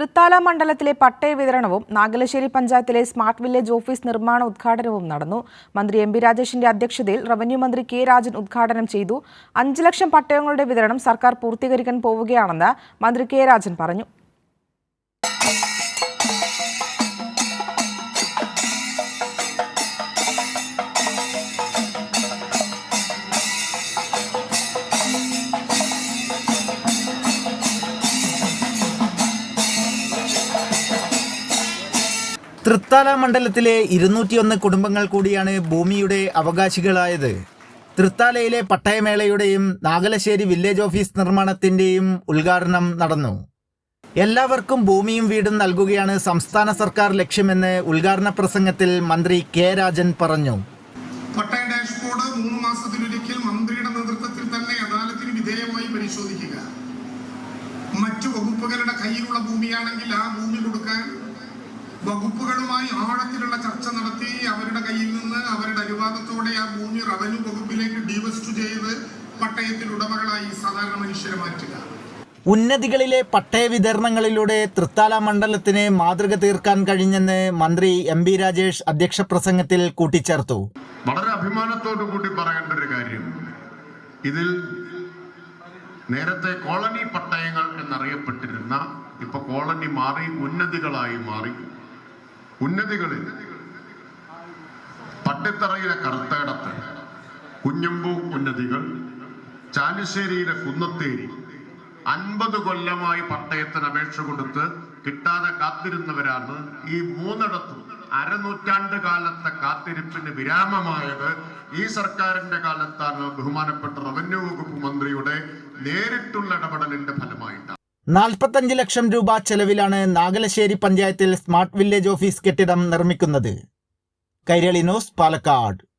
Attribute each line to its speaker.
Speaker 1: തൃത്താല മണ്ഡലത്തിലെ പട്ടയ വിതരണവും നാഗലശ്ശേരി പഞ്ചായത്തിലെ സ്മാർട്ട് വില്ലേജ് ഓഫീസ് നിർമ്മാണ ഉദ്ഘാടനവും നടന്നു. മന്ത്രി എം ബി രാജേഷിന്റെ അധ്യക്ഷതയിൽ റവന്യൂ മന്ത്രി കെ രാജൻ ഉദ്ഘാടനം ചെയ്തു. അഞ്ച് ലക്ഷം പട്ടയങ്ങളുടെ വിതരണം സർക്കാർ പൂർത്തീകരിക്കാൻ പോവുകയാണെന്ന് മന്ത്രി കെ രാജൻ പറഞ്ഞു.
Speaker 2: തൃത്താല മണ്ഡലത്തിലെ ഇരുന്നൂറ്റിയൊന്ന് കുടുംബങ്ങൾ കൂടിയാണ് ഭൂമിയുടെ അവകാശികളായത്. തൃത്താലയിലെ പട്ടയമേളയുടെയും നാഗലശ്ശേരി വില്ലേജ് ഓഫീസ് നിർമ്മാണത്തിന്റെയും ഉദ്ഘാടനം നടന്നു. എല്ലാവർക്കും ഭൂമിയും വീടും നൽകുകയാണ് സംസ്ഥാന സർക്കാർ ലക്ഷ്യമെന്ന് ഉദ്ഘാടന പ്രസംഗത്തിൽ മന്ത്രി കെ രാജൻ പറഞ്ഞു.
Speaker 3: പട്ടയ ഡാഷ്ബോർഡ് മൂന്ന് മാസത്തിലൊരിക്കൽ മന്ത്രിയുടെ നേതൃത്വത്തിൽ തന്നെ അദാലത്തിന് വിധേയമായി പരിശോധിക്കുക. മറ്റു വകുപ്പുകളുടെ കയ്യിലുള്ള ഭൂമിയാണെങ്കിൽ ആ ഭൂമി കൊടുക്കാൻ വകുപ്പുകളുമായി ആഴത്തിലുള്ള ചർച്ച നടത്തി അവരുടെ കയ്യിൽ നിന്ന് അവരുടെ അനുവാദത്തോടെ ആ ഭൂമി റവന്യൂ വകുപ്പിലേക്ക് ഡീവസ്റ്റ് ചെയ്ത് പട്ടയത്തിൽ ഉടമകളായി സാധാരണ മനുഷ്യരെ മാറ്റുക.
Speaker 2: ഉന്നതികളിലെ പട്ടയ വിതരണങ്ങളിലൂടെ തൃത്താല മണ്ഡലത്തിന് മാതൃക തീർക്കാൻ കഴിഞ്ഞെന്ന് മന്ത്രി എം ബി രാജേഷ് അധ്യക്ഷ പ്രസംഗത്തിൽ കൂട്ടിച്ചേർത്തു.
Speaker 4: വളരെ അഭിമാനത്തോടു കൂടി പറയേണ്ട ഒരു കാര്യം. ഇതിൽ നേരത്തെ കോളനി പട്ടയങ്ങൾ എന്നറിയപ്പെട്ടിരുന്ന ഇപ്പൊ കോളനി മാറി ഉന്നതികളായി മാറി. ഉന്നതികളിൽ പട്ടിത്തറയിലെ കറുത്തേടത്ത് കുഞ്ഞമ്പൂ ഉന്നതികൾ ചാലുശ്ശേരിയിലെ കുന്നത്തേരി അൻപത് കൊല്ലമായി പട്ടയത്തിന് അപേക്ഷ കൊടുത്ത് കിട്ടാതെ കാത്തിരുന്നവരാണ് ഈ മൂന്നിടത്തും. അരനൂറ്റാണ്ട് കാലത്തെ കാത്തിരിപ്പിന് വിരാമമായത് ഈ സർക്കാരിന്റെ കാലത്താണ് ബഹുമാനപ്പെട്ട റവന്യൂ വകുപ്പ് മന്ത്രിയുടെ നേരിട്ടുള്ള ഇടപെടലിന്റെ ഫലമായിട്ടാണ്
Speaker 2: നാൽപ്പത്തഞ്ച് ലക്ഷം രൂപ ചെലവിലാണ് നാഗലശ്ശേരി പഞ്ചായത്തിൽ സ്മാർട്ട് വില്ലേജ് ഓഫീസ് കെട്ടിടം നിർമ്മിക്കുന്നത്. കൈരളി ന്യൂസ് പാലക്കാട്.